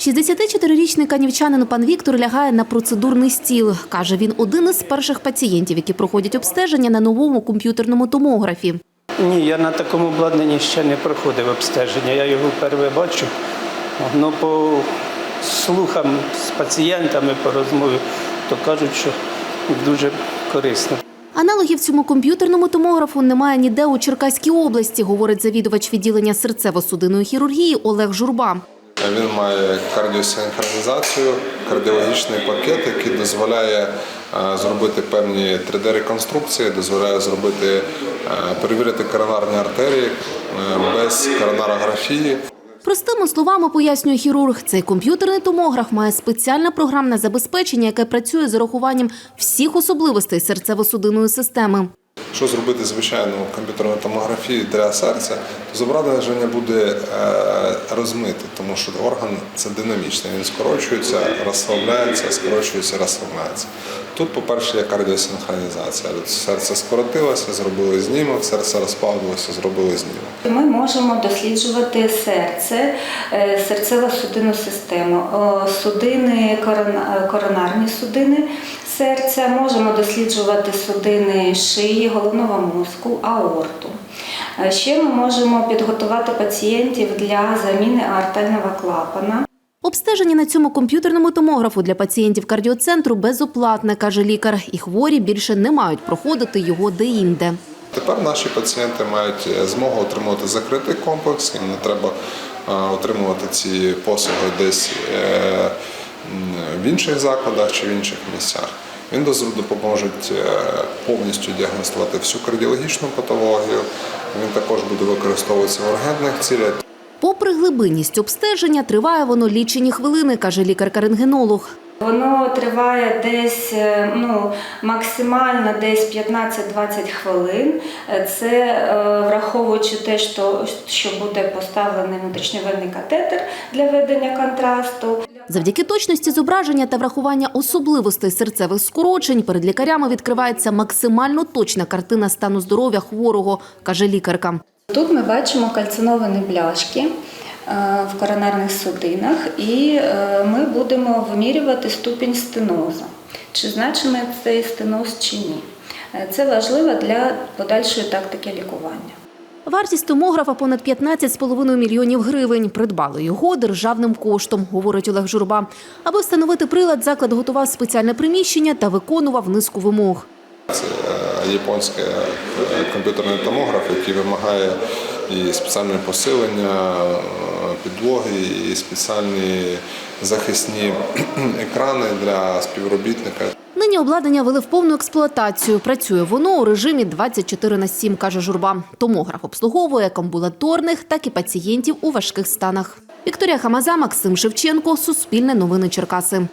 64-річний канівчанин пан Віктор лягає на процедурний стіл. Каже, він один із перших пацієнтів, які проходять обстеження на новому комп'ютерному томографі. Ні, я на такому обладнанні ще не проходив обстеження. Я його вперше бачу. Ну, по слухам з пацієнтами по розмові, то кажуть, що дуже корисно. Аналогів цьому комп'ютерному томографу немає ніде у Черкаській області, говорить завідувач відділення серцево-судинної хірургії Олег Журба. Він має кардіосинхронізацію, кардіологічний пакет, який дозволяє е, зробити певні 3D-реконструкції, дозволяє зробити, е, перевірити коронарні артерії е, без коронарографії. Простими словами пояснює хірург, цей комп'ютерний томограф має спеціальне програмне забезпечення, яке працює з урахуванням всіх особливостей серцево-судинної системи. Якщо зробити звичайну комп'ютерну томографію для серця, то зображення буде е, розмите, тому що орган це динамічний. Він скорочується, розслабляється, скорочується, розслабляється. Тут, по-перше, є кардіосинхронізація. Серце скоротилося, зробили знімок, серце розплавилося, зробили знімок. Ми можемо досліджувати серце, е, серцево-судинну систему, судини, е, коронарні судини серця, можемо досліджувати судини шиї, головного мозку, аорту. Е, Ще ми можемо підготувати пацієнтів для заміни аортального клапана. Обстеження на цьому комп'ютерному томографу для пацієнтів кардіоцентру безоплатне, каже лікар, і хворі більше не мають проходити його деінде. Тепер наші пацієнти мають е, змогу отримувати закритий комплекс, їм не треба е, отримувати ці послуги десь в інших закладах чи в інших місцях. Він допоможе е, повністю діагностувати всю кардіологічну патологію. Він також буде використовуватися в ургентних цілях. Попри глибинність обстеження, триває воно лічені хвилини, каже лікар-рентгенолог. Воно триває десь е, ну, максимально десь 15-20 хвилин. Е, Це е, враховуючи те, що, що буде поставлений внутрішньовенний катетер для ведення контрасту. Завдяки точності зображення та врахування особливостей серцевих скорочень перед лікарями відкривається максимально точна картина стану здоров'я хворого, каже лікарка. Тут ми бачимо кальциновані бляшки в коронарних судинах, і е, ми будемо вимірювати ступінь стенозу. Чи значимий цей стеноз чи ні. Е, Це важливо для подальшої тактики лікування. Вартість томографа понад 15,5 мільйонів гривень. Придбали його державним коштом, говорить Олег Журба. Аби встановити прилад, заклад готував спеціальне приміщення та виконував низку вимог. Це е, японський е, комп'ютерний томограф, який вимагає і спеціальне посилення е, підлоги, і спеціальні захисні екрани для співробітника. Нині обладнання вели в повну експлуатацію. Працює воно у режимі 24 на 7, каже Журба. Томограф обслуговує як амбулаторних, так і пацієнтів у важких станах. Вікторія Хамаза, Максим Шевченко, Суспільне новини Черкаси.